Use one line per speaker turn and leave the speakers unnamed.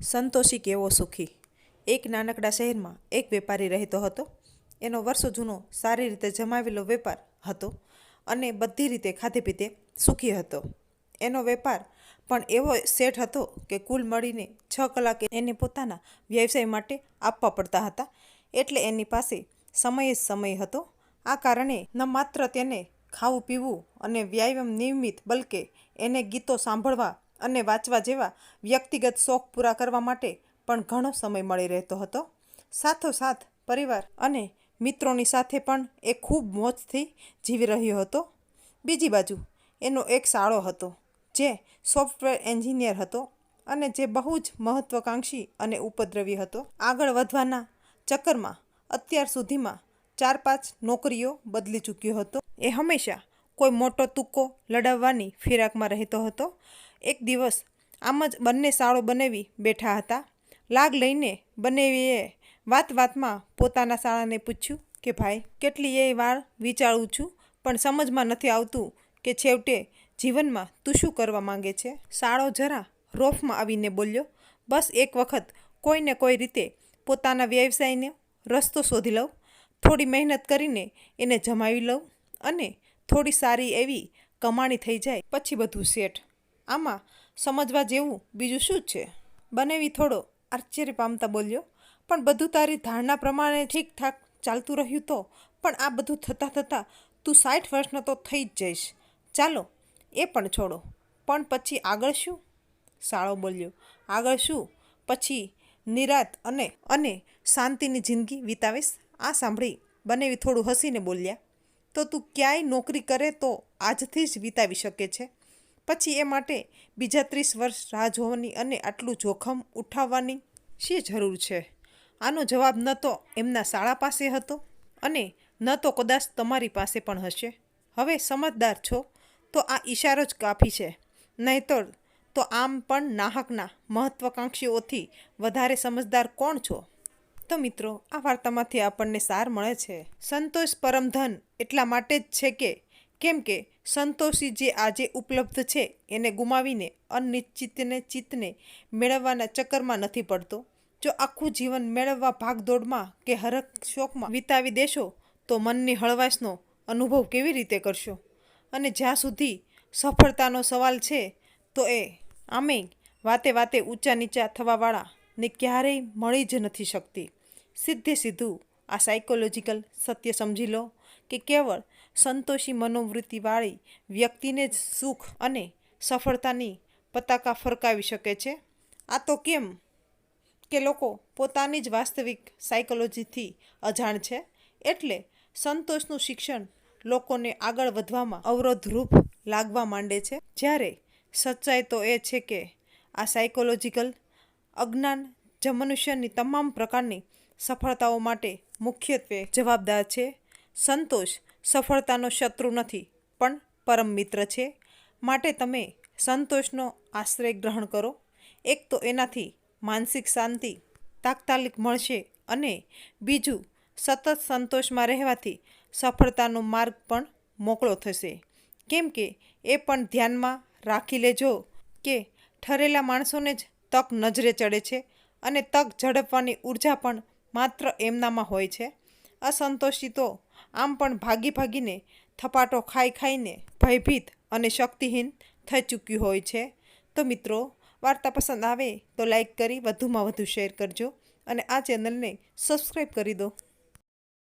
સંતોષી કેવો સુખી? એક નાનકડા શહેરમાં એક વેપારી રહેતો હતો. એનો વર્ષો જૂનો સારી રીતે જમાવેલો વેપાર હતો અને બધી રીતે ખાધે પીતે સુખી હતો. એનો વેપાર પણ એવો સેટ હતો કે કુલ મળીને છ કલાક એને પોતાના વ્યવસાય માટે આપવા પડતા હતા. એટલે એની પાસે સમયે જ સમય હતો. આ કારણે ન માત્ર તેને ખાવું પીવું અને વ્યાયામ નિયમિત, બલકે એને ગીતો સાંભળવા અને વાંચવા જેવા વ્યક્તિગત શોખ પૂરા કરવા માટે પણ ઘણો સમય મળી રહેતો હતો. સાથોસાથ પરિવાર અને મિત્રોની સાથે પણ એ ખૂબ મોજથી જીવી રહ્યો હતો. બીજી બાજુ, એનો એક શાળો હતો, જે સોફ્ટવેર એન્જિનિયર હતો અને જે બહુ જ મહત્ત્વાકાંક્ષી અને ઉપદ્રવી હતો. આગળ વધવાના ચક્કરમાં અત્યાર સુધીમાં ચાર પાંચ નોકરીઓ બદલી ચૂક્યો હતો. એ હંમેશા કોઈ મોટો તુક્કો લડાવવાની ફિરાકમાં રહેતો હતો. એક દિવસ આમ જ બંને શાળો બનાવી બેઠા હતા. લાગ લઈને બંનેવીએ વાત વાતમાં પોતાના શાળાને પૂછ્યું કે, ભાઈ, કેટલી એ વાર વિચારું છું, પણ સમજમાં નથી આવતું કે છેવટે જીવનમાં તું શું કરવા માંગે છે? શાળો જરા રોફમાં આવીને બોલ્યો, બસ એક વખત કોઈને કોઈ રીતે પોતાના વ્યવસાયને રસ્તો શોધી લઉં, થોડી મહેનત કરીને એને જમાવી લઉં અને થોડી સારી એવી કમાણી થઈ જાય, પછી બધું સેટ આમાં સમજવા જેવું બીજું શું છે? બનેવી થોડો આશ્ચર્ય પામતા બોલ્યો, પણ બધું તારી ધારણા પ્રમાણે ઠીકઠાક ચાલતું રહ્યું તો? પણ આ બધું થતાં થતાં તું સાઠ વર્ષનો તો થઈ જ જઈશ. ચાલો, એ પણ છોડો. પણ પછી આગળ શું? શાળો બોલ્યો, આગળ શું? પછી નિરાત અને અને શાંતિની જિંદગી વિતાવીશ. આ સાંભળી બનેવી થોડું હસીને બોલ્યા, તો તું ક્યાંય નોકરી કરે તો આજથી જ વિતાવી શકે છે? પછી એ માટે બીજા ત્રીસ વર્ષ રાહ જોવાની અને આટલું જોખમ ઉઠાવવાની શી જરૂર છે? આનો જવાબ ન તો એમના શાળા પાસે હતો અને ન તો કદાચ તમારી પાસે પણ હશે. હવે સમજદાર છો, તો આ ઈશારો જ કાફી છે. નહીતર તો આમ પણ નાહકના મહત્વાકાંક્ષીઓથી વધારે સમજદાર કોણ છો? તો મિત્રો, આ વાર્તામાંથી આપણને સાર મળે છે. સંતોષ પરમધન એટલા માટે જ છે કે કેમ કે સંતોષી જે આજે ઉપલબ્ધ છે, એને ગુમાવીને અનિશ્ચિતને ચિત્તને મેળવવાના ચક્કરમાં નથી પડતો. જો આખું જીવન મેળવવા ભાગદોડમાં કે હરક શોકમાં વિતાવી દેશો, તો મનની હળવાશનો અનુભવ કેવી રીતે કરશો? અને જ્યાં સુધી સફળતાનો સવાલ છે, તો એ આમે વાતે વાતે ઊંચા નીચા થવાવાળાને ક્યારેય મળી જ નથી શકતી. સીધે સીધું આ સાયકોલોજીકલ સત્ય સમજી લો કે કેવળ સંતોષી મનોવૃત્તિવાળી વ્યક્તિને જ સુખ અને સફળતાની પતાકા ફરકાવી શકે છે? આ તો કેમ કે લોકો પોતાની જ વાસ્તવિક સાયકોલોજીથી અજાણ છે? એટલે સંતોષનું શિક્ષણ લોકોને આગળ વધવામાં અવરોધરૂપ લાગવા માંડે છે. જ્યારે સચ્ચાઈ તો એ છે કે આ સાયકોલોજીકલ અજ્ઞાન જે મનુષ્યની તમામ પ્રકારની સફળતાઓ માટે મુખ્યત્વે જવાબદાર છે. સંતોષ સફળતાનો શત્રુ નથી, પણ પરમ મિત્ર છે. માટે તમે સંતોષનો આશ્રય ગ્રહણ કરો. એક તો એનાથી માનસિક શાંતિ, તાત્કાલિક મળશે અને બીજું, સતત સંતોષમાં રહેવાથી સફળતાનો માર્ગ પણ મોકળો થશે. કેમ કે એ પણ ધ્યાનમાં રાખી લેજો કે ઠરેલા માણસોને જ તક નજરે ચડે છે અને તક ઝડપવાની ઊર્જા પણ માત્ર એમનામાં હોય છે. અસંતોષી તો આમ પણ ભાગી ભાગીને થપાટો ખાઈ ખાઈને ભયભીત અને શક્તિહીન થઈ ચૂક્યું હોય છે. તો મિત્રો, વાર્તા પસંદ આવે તો લાઈક કરી, વધુમાં વધુ શેર કરજો અને આ ચેનલને સબસ્ક્રાઈબ કરી દો.